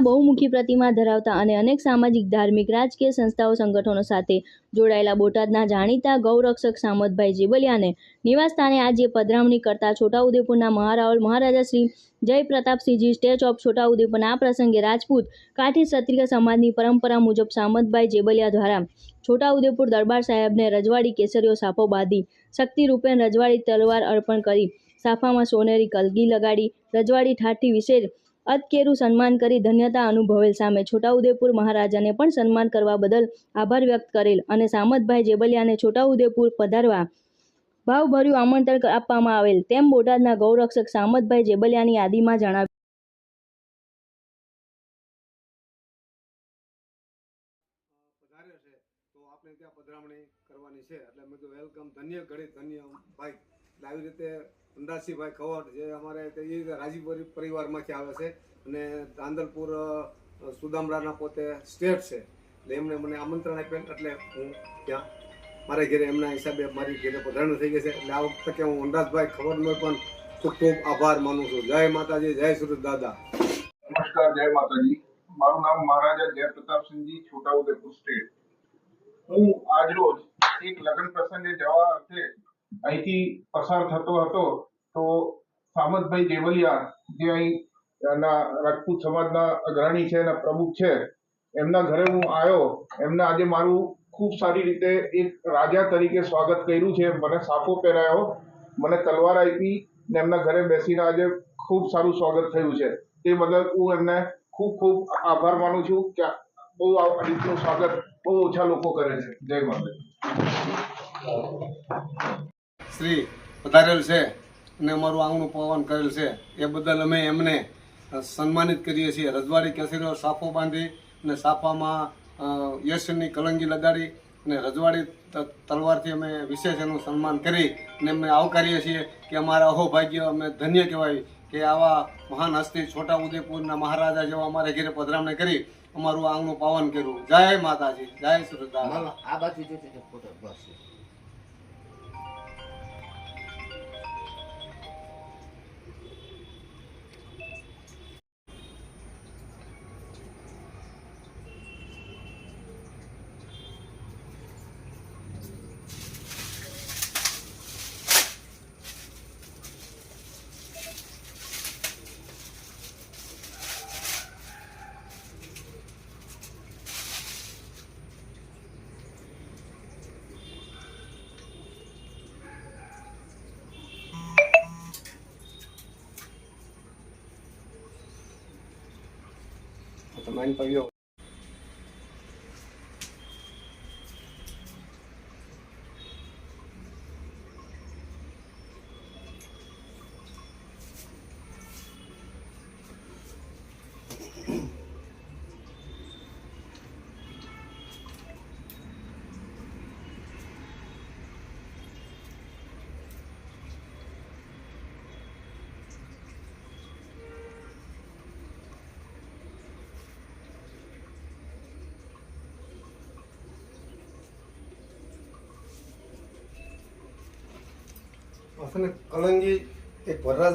બહુમુખી પ્રતિમા ધરાવતા અને અનેક સામાજિક, ધાર્મિક, રાજકીય સંસ્થાઓ સંગઠનો સાથે જોડાયેલા બોટાદના જાણીતા ગૌરક્ષક સામતભાઈ જેબલિયાને નિવાસસ્થાને આજે પધરામણી કરતા છોટાઉદેપુરના મહારાવલ મહારાજા શ્રી જય પ્રતાપસિંહજી સ્ટેચ ઓફ છોટાઉદેપુરના આ પ્રસંગે રાજપૂત કાઠી ક્ષત્રિય સમાજની પરંપરા મુજબ સામતભાઈ જેબલિયા દ્વારા છોટાઉદેપુર દરબાર સાહેબને રજવાડી કેસરીઓ સાફો બાંધી શક્તિ રૂપેણ રજવાડી તલવાર અર્પણ કરી, સાફામાં સોનેરી કલગી લગાડી, રજવાડી ઠાઠી વિશેષ અતકેરું સન્માન કરી ધન્યતા અનુભવેલ સામે છોટાઉદેપુર મહારાજાને પણ સન્માન કરવા બદલ આભાર વ્યક્ત કરેલ અને સામતભાઈ જેબલિયાને છોટાઉદેપુર પધારવા ભાવભર્યું આમંત્રણ આપવામાં આવેલ તેમ બોટાદના ગૌરક્ષક સામતભાઈ જેબલિયાની યાદીમાં જણાવ્યું. ત્યાં પધરામણી કરવાની છે. એટલે મેં કીધું, વેલકમ, ધન્ય ઘડી ધન્ય ભાઈ. એટલે આવી રીતે અંદાસીભાઈ ખવડ જે અમારે એ રાજીપુર પરિવારમાંથી આવે છે અને આંદલપુર સુદામડાના પોતે સ્ટેટ છે. એટલે એમણે મને આમંત્રણ આપ્યું એટલે હું ત્યાં મારા ઘરે, એમના હિસાબે મારી ઘરે પધરામણી થઈ ગઈ છે. એટલે આ વખતે હું અંદાજભાઈ ખવડનો પણ ખૂબ ખૂબ આભાર માનું છું. જય માતાજી, જય સુરત દાદા. નમસ્કાર, જય માતાજી. મારું નામ મહારાજા જય પ્રતાપસિંહજી છોટાઉદેપુર સ્ટેટ. હું આજરોજ એક લગ્ન પ્રસંગે જવા અર્થે અહીંથી પસાર થતો હતો તો સામતભાઈ દેવલિયા, જે અહીં એના રાજપૂત સમાજના અગ્રણી છે, એના પ્રમુખ છે, એમના ઘરે હું આવ્યો. એમને આજે મારું ખૂબ સારી રીતે એક રાજા તરીકે સ્વાગત કર્યું છે. મને સાફો પહેરાયો, મને તલવાર આપી ને એમના ઘરે બેસીને આજે ખૂબ સારું સ્વાગત થયું છે. તે બદલ હું એમને ખૂબ ખૂબ આભાર માનું છું કે બહુ આ રીતનું સ્વાગત બહુ ઓછા લોકો કરે છે. જય માતાજી. શ્રી પધારેલ છે અને અમારું આંગણું પવન કરેલ છે. એ બદલ અમે એમને સન્માનિત કરીએ છીએ. રજવાડી કેસરીઓ સાફો બાંધી અને સાફામાં યશની કલંગી લગાડી અને રજવાડી તલવારથી અમે વિશેષ એનું સન્માન કરી અને અમે આવકારીએ છીએ કે અમારા અહોભાગ્ય અમે ધન્ય કહેવાય કે આવા મહાન હસ્તી છોટા ઉદેપુરના મહારાજા જેવા અમારે ઘરે પધરામણી કરી અમારું આંગણું પાવન કર્યું. જય માતાજી. જય સુરદાસ આ બાજુ જોજો તો તમે કલંગી એક વરરાજા